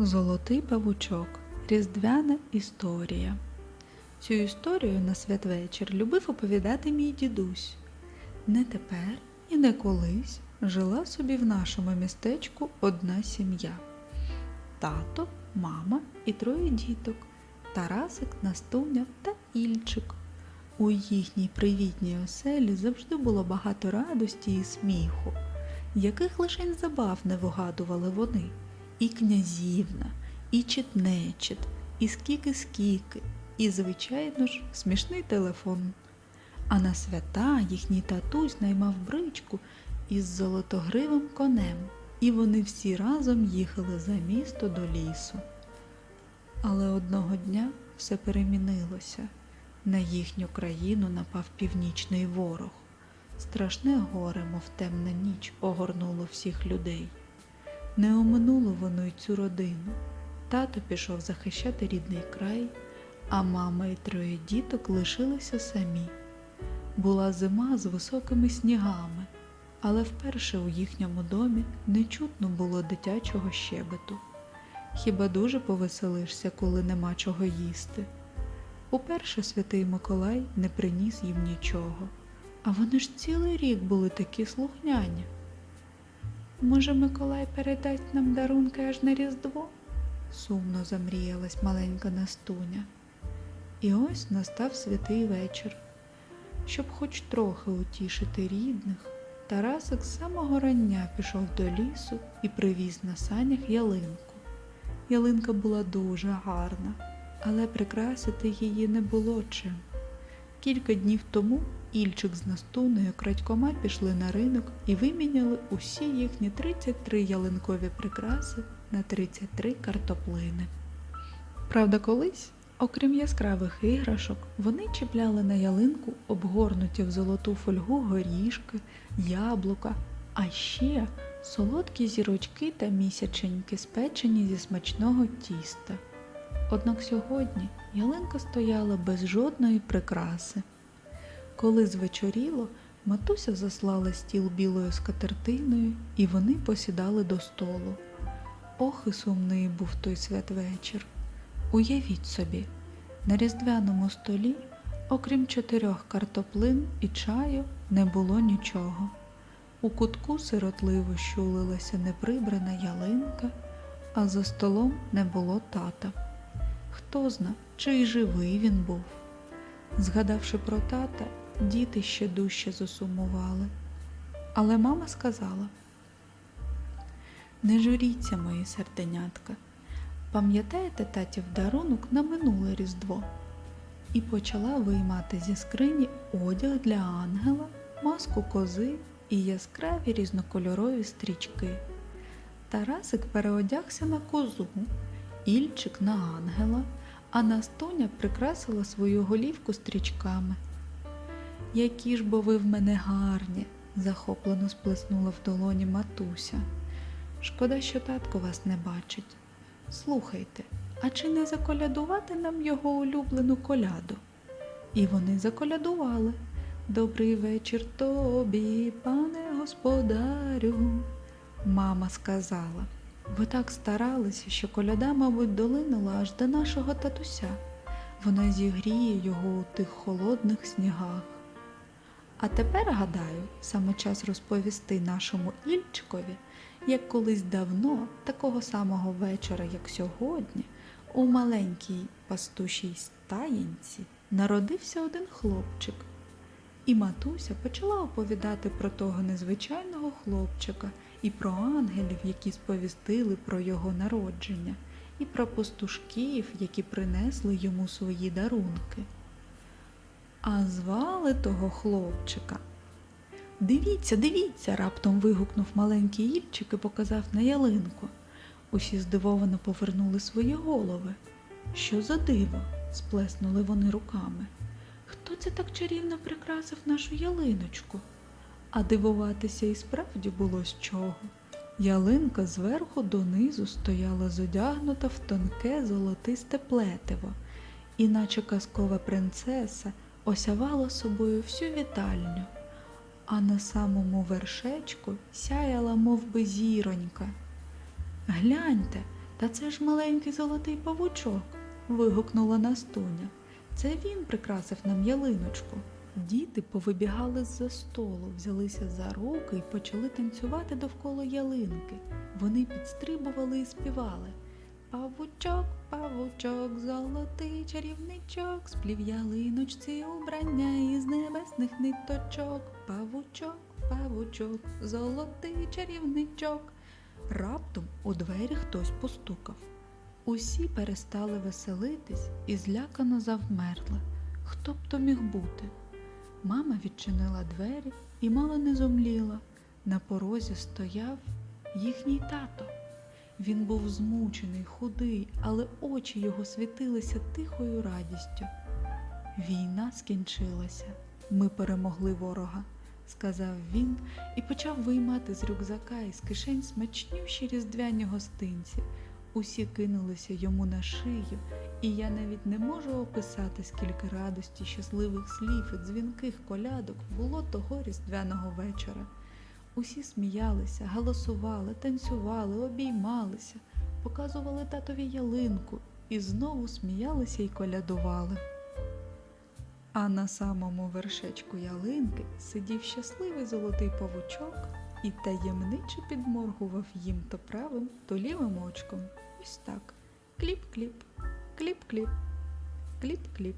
Золотий павучок. Різдвяна історія. Цю історію на святвечір любив оповідати мій дідусь. Не тепер і не колись жила собі в нашому містечку одна сім'я. Тато, мама і троє діток Тарасик, Настуня та Ільчик. У їхній привітній оселі завжди було багато радості і сміху, яких лише забав не вигадували вони. І князівна, і чітнечіт, і скіки-скіки, і, звичайно ж, смішний телефон. А на свята їхній татусь наймав бричку із золотогривим конем, і вони всі разом їхали за місто до лісу. Але одного дня все перемінилося. На їхню країну напав північний ворог. Страшне горе, мов темна ніч, огорнуло всіх людей. Не оминуло воно й цю родину. Тато пішов захищати рідний край, а мама і троє діток лишилися самі. Була зима з високими снігами, але вперше у їхньому домі не чутно було дитячого щебету. Хіба дуже повеселишся, коли нема чого їсти? Уперше святий Миколай не приніс їм нічого, а вони ж цілий рік були такі слухняні. Може, Миколай передасть нам дарунки аж на Різдво? сумно замріялась маленька Настуня. І ось настав святий вечір. Щоб хоч трохи утішити рідних, Тарасик з самого рання пішов до лісу і привіз на санях ялинку. Ялинка була дуже гарна, але прикрасити її не було чим. Кілька днів тому Ільчик з Настуною крадькома пішли на ринок і виміняли усі їхні 33 ялинкові прикраси на 33 картоплини. Правда, колись, окрім яскравих іграшок, вони чіпляли на ялинку обгорнуті в золоту фольгу горішки, яблука, а ще солодкі зірочки та місяченьки, спечені зі смачного тіста. Однак сьогодні ялинка стояла без жодної прикраси. Коли звечоріло, матуся заслала стіл білою скатертиною, і вони посідали до столу. Ох, і сумний був той святвечір. Уявіть собі, на різдвяному столі, окрім чотирьох картоплин і чаю, не було нічого. У кутку сиротливо щулилася неприбрана ялинка, а за столом не було тата. Хто зна, чи й живий він був. Згадавши про тата, діти ще дужче засумували. Але мама сказала: Не журіться, мої серденятка. Пам'ятаєте татів дарунок на минуле Різдво? І почала виймати зі скрині одяг для ангела, маску кози і яскраві різнокольорові стрічки. Тарасик переодягся на козу, Ільчик на ангела, а Настуня прикрасила свою голівку стрічками. Які ж бо ви в мене гарні, захоплено сплеснула в долоні матуся. Шкода, що татко вас не бачить. Слухайте, а чи не заколядувати нам його улюблену коляду? І вони заколядували. Добрий вечір тобі, пане господарю. Мама сказала. Ви так старалися, що коляда, мабуть, долинула аж до нашого татуся. Вона зігріє його у тих холодних снігах. А тепер, гадаю, саме час розповісти нашому Ільчикові, як колись давно, такого самого вечора, як сьогодні, у маленькій пастушій стаєнці народився один хлопчик. І матуся почала оповідати про того незвичайного хлопчика і про ангелів, які сповістили про його народження, і про пастушків, які принесли йому свої дарунки. А звали того хлопчика. Дивіться, дивіться, раптом вигукнув маленький Ільчик і показав на ялинку. Усі здивовано повернули свої голови. Що за диво? сплеснули вони руками. Хто це так чарівно прикрасив нашу ялиночку? А дивуватися і справді було з чого. Ялинка зверху донизу стояла зодягнута в тонке золотисте плетиво, і наче казкова принцеса осявала собою всю вітальню, а на самому вершечку сяяла мов би, зіронька. Гляньте, Та це ж маленький золотий павучок. вигукнула Настуня. Це він прикрасив нам ялиночку. Діти повибігали з-за столу, взялися за руки і почали танцювати довкола ялинки. Вони підстрибували і співали. Павучок, павучок, золотий чарівничок, сплів ялиночці убрання із небесних ниточок. Павучок, павучок, золотий чарівничок. Раптом у двері хтось постукав. Усі перестали веселитись і злякано завмерли. Хто б то міг бути? Мама відчинила двері і мало не зомліла. На порозі стояв їхній тато. Він був змучений, худий, але очі його світилися тихою радістю. Війна скінчилася. Ми перемогли ворога, сказав він і почав виймати з рюкзака і з кишень смачнющі різдвяні гостинці. Усі кинулися йому на шию, і я навіть не можу описати, скільки радості, щасливих слів і дзвінких колядок було того різдвяного вечора. Усі сміялися, галасували, танцювали, обіймалися, показували татові ялинку і знову сміялися і колядували. А на самому вершечку ялинки сидів щасливий золотий павучок і таємниче підморгував їм то правим, то лівим очком. Ось так. Кліп-кліп, кліп-кліп, кліп-кліп.